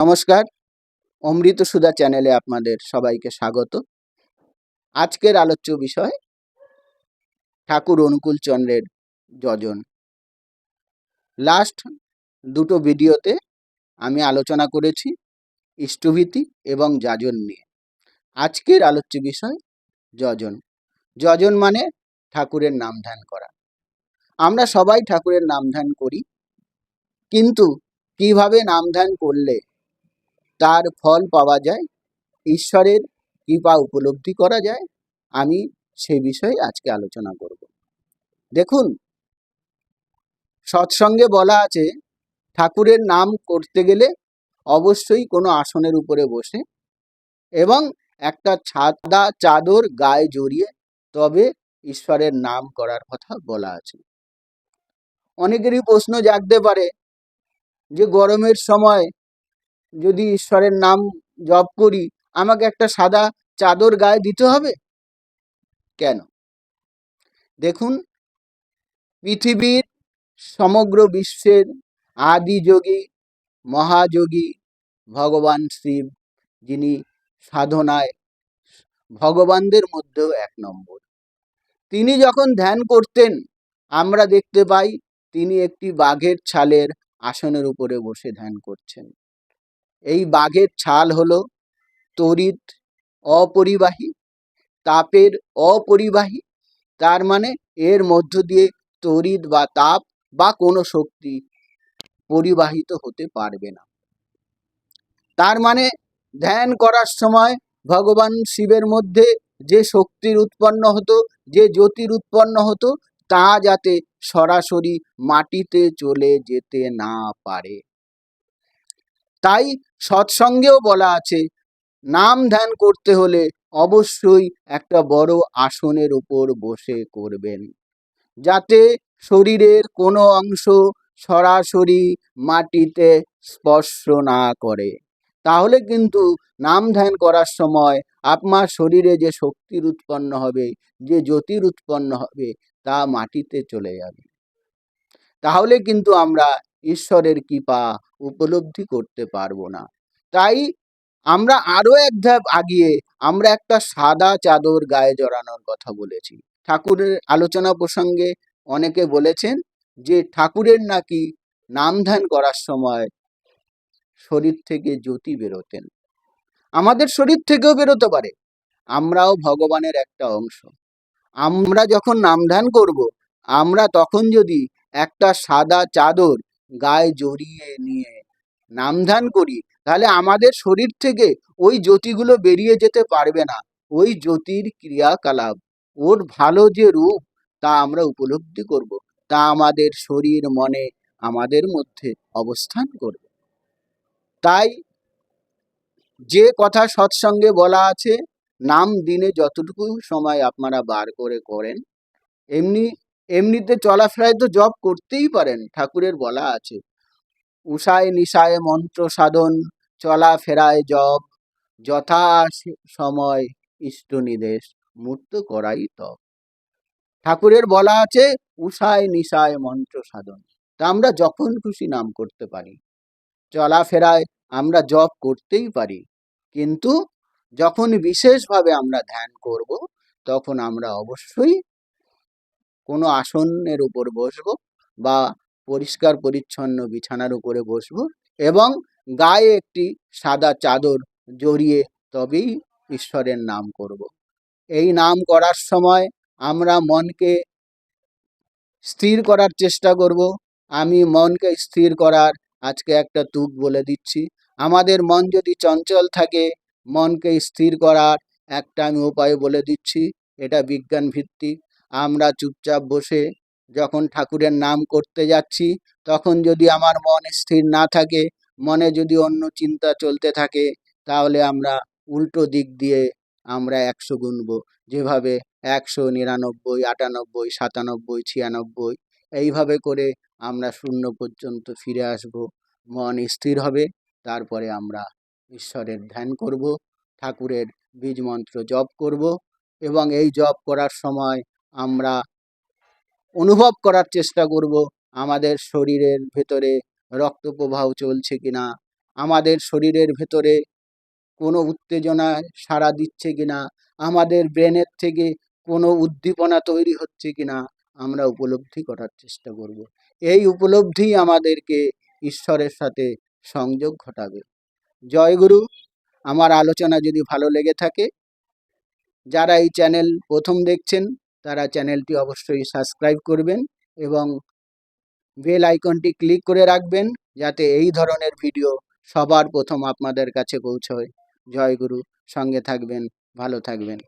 নমস্কার। অমৃত সুধা চ্যানেলে আপনাদের সবাইকে স্বাগত। আজকের আলোচ্য বিষয়, ঠাকুর অনুকূল চন্দ্রের যজন। লাস্ট দুটো ভিডিওতে আমি আলোচনা করেছি ইষ্টভীতি এবং যাজন নিয়ে। আজকের আলোচ্য বিষয়, যজন। যজন মানে ঠাকুরের নাম ধ্যান করা। আমরা সবাই ঠাকুরের নাম ধ্যান করি, কিন্তু কীভাবে নাম ধ্যান করলে তার ফল পাওয়া যায়, ঈশ্বরের কৃপা উপলব্ধি করা যায়, আমি সে বিষয়ে আজকে আলোচনা করব। দেখুন, সৎসঙ্গে বলা আছে, ঠাকুরের নাম করতে গেলে অবশ্যই কোনো আসনের উপরে বসে এবং একটা ছাদা চাদর গায়ে জড়িয়ে তবে ঈশ্বরের নাম করার কথা বলা আছে। অনেকেরই প্রশ্ন জাগতে পারে যে গরমের সময় যদি ঈশ্বরের নাম জপ করি, আমাকে একটা সাদা চাদর গায়ে দিতে হবে? কেন? দেখুন, পৃথিবীর সমগ্র বিশ্বের আদি যোগী, মহাযোগী ভগবান শিব, যিনি সাধনায় ভগবানদের মধ্যেও এক নম্বর। তিনি যখন ধ্যান করতেন, আমরা দেখতে পাই তিনি একটি বাঘের ছালের আসনের উপরে বসে ধ্যান করছেন। এই বাঘের ছাল হলো তড়িৎ অপরিবাহী, তাপের অপরিবাহী। তার মানে এর মধ্য দিয়ে তড়িৎ বা তাপ বা কোনো শক্তি পরিবাহিত হতে পারবে না। তার মানে ধ্যান করার সময় ভগবান শিবের মধ্যে যে শক্তির উৎপন্ন হতো, যে জ্যোতির উৎপন্ন হতো, তা যাতে সরাসরি মাটিতে চলে যেতে না পারে। তাই সৎসঙ্গেও বলা আছে, নাম ধ্যান করতে হলে অবশ্যই একটা বড় আসনের উপর বসে করবেন। যাতে শরীরের কোনো অংশ সরাসরি মাটিতে স্পর্শ না করে। তাহলে কিন্তু নাম ধ্যান করার সময় আপনার শরীরে যে শক্তির উৎপন্ন হবে, যে জ্যোতির উৎপন্ন হবে, তা মাটিতে চলে যাবে। তাহলে কিন্তু আমরা ঈশ্বরের কৃপা উপলব্ধি করতে পারব না। তাই আমরা আরও এক ধাপ আগিয়ে আমরা একটা সাদা চাদর গায়ে জড়ানোর কথা বলেছি। ঠাকুরের আলোচনা প্রসঙ্গে অনেকে বলেছেন যে ঠাকুরের নাকি নাম ধ্যান করার সময় শরীর থেকে জ্যোতি বেরোতেন। আমাদের শরীর থেকেও বেরোতে পারে। আমরাও ভগবানের একটা অংশ। আমরা যখন নাম ধ্যান করব, আমরা তখন যদি একটা সাদা চাদর গায়ে জড়িয়ে নিয়ে নাম ধ্যান করি, তাহলে আমাদের শরীর থেকে ওই জ্যোতিগুলো বেরিয়ে যেতে পারবে না। ওই জ্যোতির ক্রিয়াকলাপ, ওর ভালো যে রূপ, তা আমরা উপলব্ধি করব, তা আমাদের শরীর মনে আমাদের মধ্যে অবস্থান করবে। তাই যে কথা সৎসঙ্গে বলা আছে, নাম দিনে যতটুকু সময় আপনারা বার করে করেন, এমনি এমনিতে চলাফেরায় তো জব করতেই পারেন, ঠাকুরের বলা আছে। উষায় নিশায় মন্ত্র সাধন, চলাফেরায় জব যথা সময় ইষ্ট নিদেশ মূর্ত করাই তব ঠাকুরের বলা আছে, উষায় নিশায় মন্ত্র সাধন। তা আমরা যখন খুশি নাম করতে পারি। চলাফেরায় আমরা জপ করতেই পারি। কিন্তু যখন বিশেষভাবে আমরা ধ্যান করব, তখন আমরা অবশ্যই কোনো আসনের উপর বসবো বা পরিষ্কার পরিচ্ছন্ন বিছানার উপরে বসবো এবং গায়ে একটি সাদা চাদর জড়িয়ে তবেই ঈশ্বরের নাম করব। এই নাম করার সময় আমরা মনকে স্থির করার চেষ্টা করব। আমি মনকে স্থির করার আজকে একটা তুক বলে দিচ্ছি। আমাদের মন যদি চঞ্চল থাকে, মনকে স্থির করার একটা আমি উপায় বলে দিচ্ছি। এটা বিজ্ঞান ভিত্তিক আমরা চুপচাপ বসে যখন ঠাকুরের নাম করতে যাচ্ছি, তখন যদি আমার মন স্থির না থাকে, মনে যদি অন্য চিন্তা চলতে থাকে, তাহলে আমরা উল্টো দিক দিয়ে আমরা একশো গুনব। যেভাবে একশো নিরানব্বই, আটানব্বই, সাতানব্বই, ছিয়ানব্বই, এইভাবে করে আমরা শূন্য পর্যন্ত ফিরে আসব। মন স্থির হবে, তারপরে আমরা ঈশ্বরের ধ্যান করব, ঠাকুরের বীজ মন্ত্র জপ করব এবং এই জপ করার সময় আমরা অনুভব করার চেষ্টা করব আমাদের শরীরের ভেতরে রক্ত প্রবাহ চলছে কিনা, আমাদের শরীরের ভেতরে কোনো উত্তেজনায় সাড়া দিচ্ছে কিনা, আমাদের ব্রেনের থেকে কোনো উদ্দীপনা তৈরি হচ্ছে কিনা আমরা উপলব্ধি করার চেষ্টা করব। এই উপলব্ধি আমাদেরকে ঈশ্বরের সাথে সংযোগ ঘটাবে। জয়গুরু আমার আলোচনা যদি ভালো লেগে থাকে, যারা এই চ্যানেল প্রথম দেখছেন তারা চ্যানেলটি অবশ্যই সাবস্ক্রাইব করবেন এবং বেল আইকনটি ক্লিক করে রাখবেন যাতে এই ধরনের ভিডিও সবার প্রথম আপনাদের কাছে পৌঁছয়। জয় গুরু, সঙ্গে থাকবেন, ভালো থাকবেন।